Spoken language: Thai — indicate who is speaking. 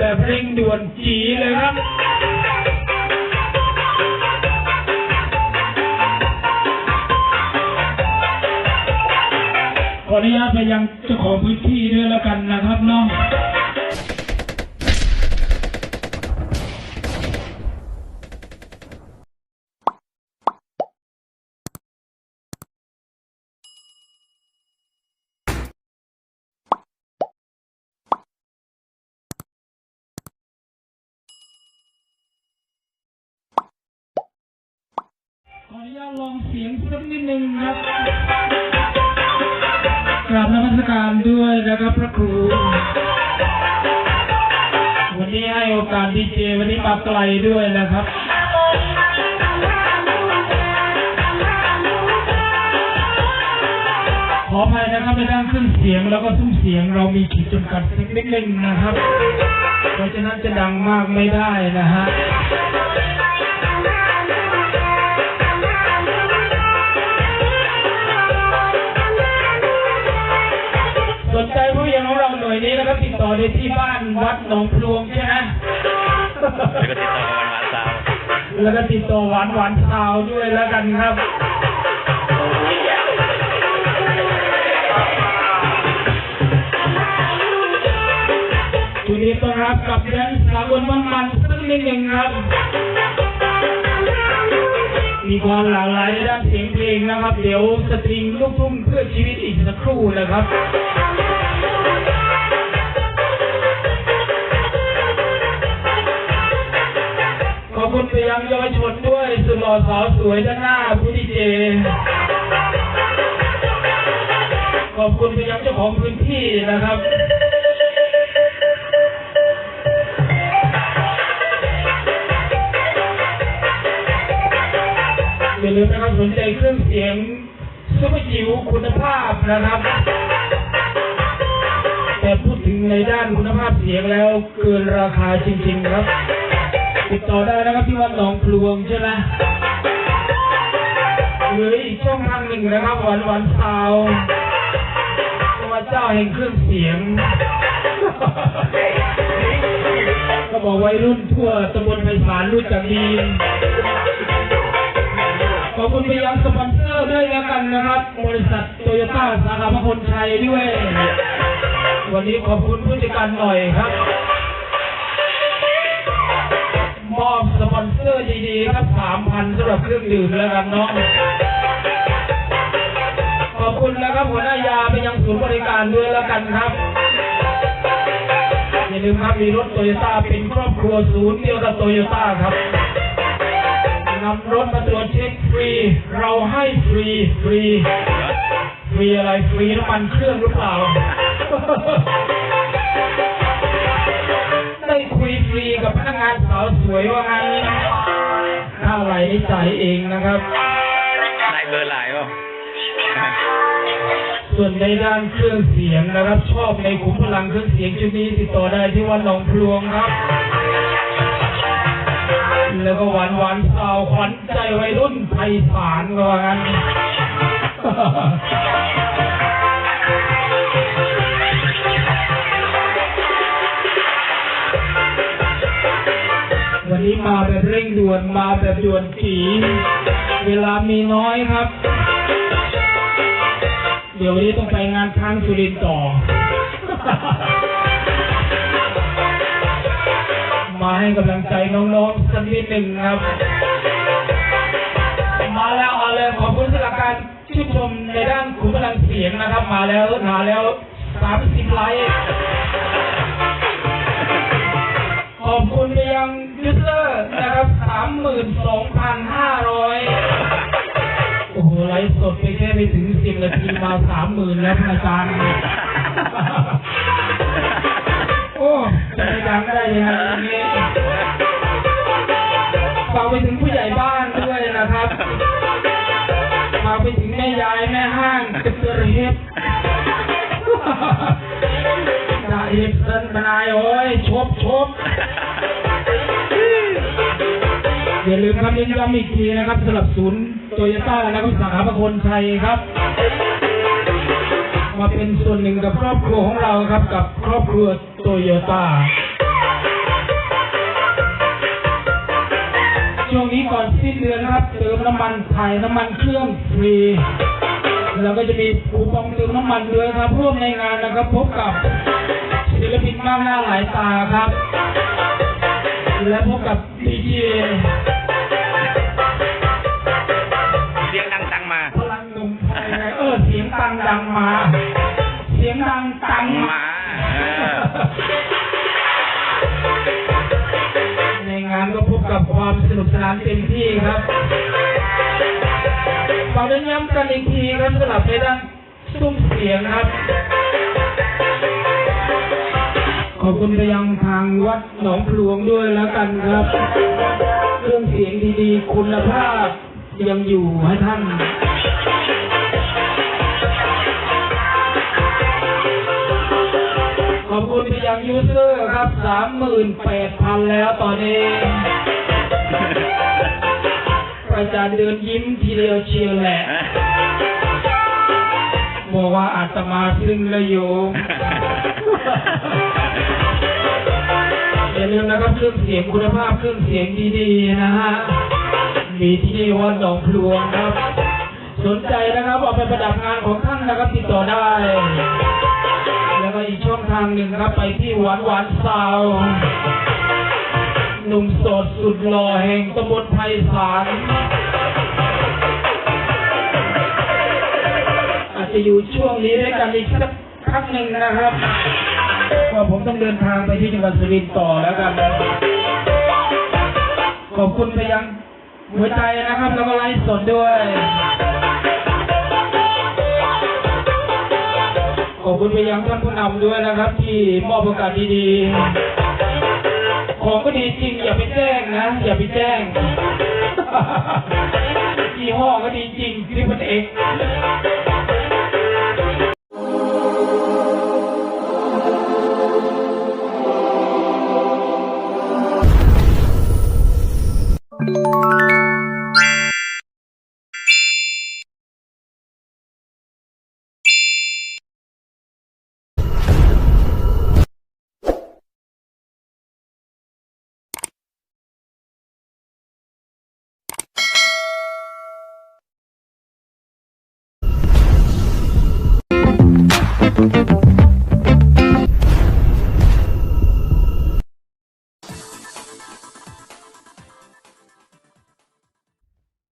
Speaker 1: แบบเร่งด่วนจีเลยครับขออนุญาตไปยังเจ้าของพื้นที่ด้วยแล้วกันนะครับเนาะของ นุญาตลองเสียงสักนิดหนึ่งครับกราบนมัสการด้วยนะครับพระครู วันนี้ให้โอกาสดีเจวันนี้มาไกลด้วยนะครับขออภัยนะครับในด้านเครื่องเสียงแล้วก็ซุ้มเสียงเรามีขีดจำกัดเสักนิดหนึ่งนะครับ เพราะฉะนั้นจะดังมากไม่ได้นะฮะ อได้ที่บ้านวัดหนองพลวงใช่ไหม
Speaker 2: แล้วก็ติดต่อวันวันเสาร์
Speaker 1: แล้วก็ติดต่อหวานหวานซาวด้วยแล้วกันครับทีนี้ต้อนรับกับแดนสากลบ้างมันสักนิดหนึ่งครับ มีความหลากหลายในด้านเสียงเพลงนะครับ เดี๋ยวสตริงลูกทุ่งเพื่อชีวิตอีกสักครู่นะครับ ยังเยาวชนด้วยสุดหล่อสาวสวยด้านหน้าผู้ดีเจ ขอบคุณไปยังเจ้าของพื้นที่นะครับอย่าลืมนะครับสนใจเครื่องเสียงซุปเปอร์จิ๋วคุณภาพนะครับ แต่พูดถึงในด้านคุณภาพเสียงแล้วเกินราคาจริง ๆ ครับ ติดต่อได้นะครับที่วัดหนองพลวงใช่ไหมหรืออีกช่องทางหนึ่งนะครับวานวานซาววัดเจ้าแห่งเครื่องเสียง ก็บอกวัยรุ่นทั่วตำบลไพศาลรู้จักดีขอบคุณไปยังสปอนเซอร์ด้วยแล้วกันนะครับ บริษัทโตโยต้าสาขาพระพลชัยด้วย วันนี้ขอบคุณผู้จัดการหน่อยครับีครับสามพันสำหรับเครื่องดื่มแล้วกันเนาะขอบคุณนะครับหัวหน้ายาไปยังศูนย์บริการด้วยแล้วกันครับอย่าลืมครับมีรถโตโยต้าเป็นครอบครัวศูนย์เดียวกับโตโยต้าครับนำรถมาตรวจเช็คฟรี เราให้ฟรีฟรีฟรีอะไรฟรีน้ำมันเครื่องหรือเปล่าได้คุยฟรีกับพนักงานสาวสวยว่างั้นค่า นี่จ่ายเองนะครับ
Speaker 2: ได้เบอร์หลายป่ะ
Speaker 1: ส่วนในด้านเครื่องเสียงนะครับ ชอบในขุมพลังเครื่องเสียงชุดนี้ติดต่อได้ที่วัดหนองพลวงครับ แล้วก็หวานหวานสาวขวัญใจวัยรุ่นไทยสารก็ว่างั้น นี้มาแบบเร่งด่วนมาแบบด่วนจีเวลามีน้อยครับ เดี๋ยววันนี้ต้องไปงานค้างสุรินต่อ มาให้กำลังใจน้องๆสักนิดหนึ่งครับ มาแล้วมาเลยขอบคุณสำหรับการชื่นชมในด้านขุนพลังเสียงนะครับ มาแล้วมาแล้วสามสิบไลค์ขอบคุณไปยัง ยูเซอร์นะครับสามหมื่นสองพันห้าร้อยโอ้โห ไลฟ์สดไปแค่ไม่ถึงสิบนาทีมาสามหมื่นแล้วนอาจารย์ โอ้จะไปดังได้ยังไงอย่างนี้ฝากไปถึงผู้ใหญ่บ้านด้วยนะครับฝากไปถึงแม่ยายแม่ห้างกระเตือเฮ็ดจ่าเฮ็ดเส้นบนายโอ้ยชบชบ อย่าลืมครับเน้นย้ำอีกทีนะครับสำหรับศูนย์โตโยต้านะครับสาขาประคนไทยครับ มาเป็นส่วนหนึ่งกับครอบครัวของเราครับกับครอบครัวโตโยต้าช่วงนี้ก่อนสิ้นเดือนนะครับ เติมน้ำมันถ่ายน้ำมันเครื่องฟรีแล้วก็จะมีคูปองเติมน้ำมันด้วยครับร่วมในงานนะครับ พบกับศิลปินมากหน้าหลายตาครับ และพบกับดีเจ
Speaker 2: ดังมา
Speaker 1: เสียงดังตังมาในงานก็พบกับความสนุกสนานเต็มที่ครับฝากเน้นย้ำกันอีกทีครับสำหรับในด้านซุ้มเสียงครับ ขอบคุณไปยังทางวัดหนองพลวงด้วยแล้วกันครับ เครื่องเสียงดีๆ คุณภาพยังอยู่ให้ท่าน อบคุณไปยังยูเซอร์ครับสามหมื่นแปดพันแล้วตอนนี้อาจารย์เดินยิ้มทีเดียวเชียวแหละบอกว่าอาตมาซึ้งและโยมอย่าลืมนะครับเครื่องเสียงคุณภาพเครื่องเสียงดีๆนะฮะ มีที่นี่วัดหนองพลวงครับ สนใจนะครับเอาไปประดับงานของท่านนะครับติดต่อได้ แล้วก็อีกช่องทางหนึ่งครับไปที่หวานหวานซาวน์หนุ่มโสดสุดหล่อแห่งตำบลไพศาลอาจจะอยู่ช่วงนี้ด้วยกันอีกสักพักหนึ่งนะครับว่าผมต้องเดินทางไปที่จังหวัดสุรินทร์ต่อแล้วกันขอบคุณไปยังหัวใจนะครับ แล้วก็ไลฟ์สดด้วย อบคุณไปยังท่านผู้นำด้วยนะครับ ที่มอบโอกาสดีๆ ของก็ดีจริง อย่าไปแจ้งนะ อย่าไปแจ้งยี่ห้อก็ดีจริงที่มันเอง